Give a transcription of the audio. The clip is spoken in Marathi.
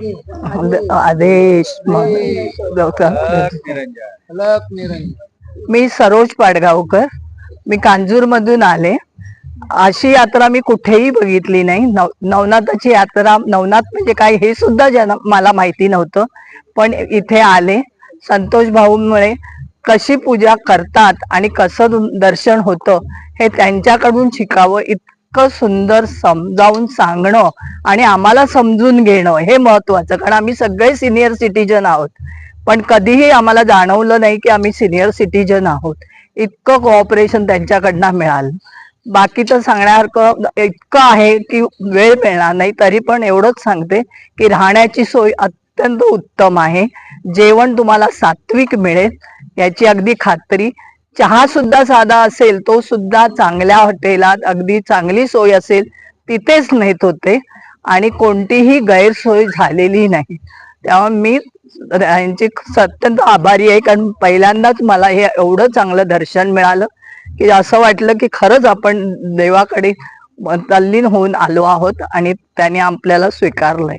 आदेश मी सरोज पाडगावकर मी कांजूर मधून आले अशी यात्रा मी कुठेही बघितली नाही नव नवनाथाची यात्रा नवनाथ म्हणजे काय हे सुद्धा जन मला माहिती नव्हतं पण इथे आले संतोष भाऊमुळे कशी पूजा करतात आणि कसं दर्शन होतं हे त्यांच्याकडून शिकावं इतकं सुंदर समजावून सांगणं आणि आम्हाला समजून घेणं हे महत्वाचं. कारण आम्ही सगळे सिनियर सिटीजन आहोत. पण कधीही आम्हाला जाणवलं नाही की आम्ही सिनियर सिटीजन आहोत. इतकं कोऑपरेशन त्यांच्याकडनं मिळालं. तर सांगण्यासारखं इतकं आहे की वेळ मिळणार नाही तरी पण एवढंच सांगते की राहण्याची सोय अत्यंत उत्तम आहे. जेवण तुम्हाला सात्विक मिळेल याची अगदी खात्री. चहा सुद्धा साधा असेल तो सुद्धा चांगल्या हॉटेलात अगदी चांगली सोय असेल तिथेच नेत होते. आणि कोणतीही गैरसोय झालेली नाही. त्यामुळे मी यांची अत्यंत आभारी आहे कारण पहिल्यांदाच मला हे एवढं चांगलं दर्शन मिळालं की असं वाटलं की खरंच आपण देवाकडे तल्लीन होऊन आलो आहोत आणि त्याने आपल्याला स्वीकारलंय.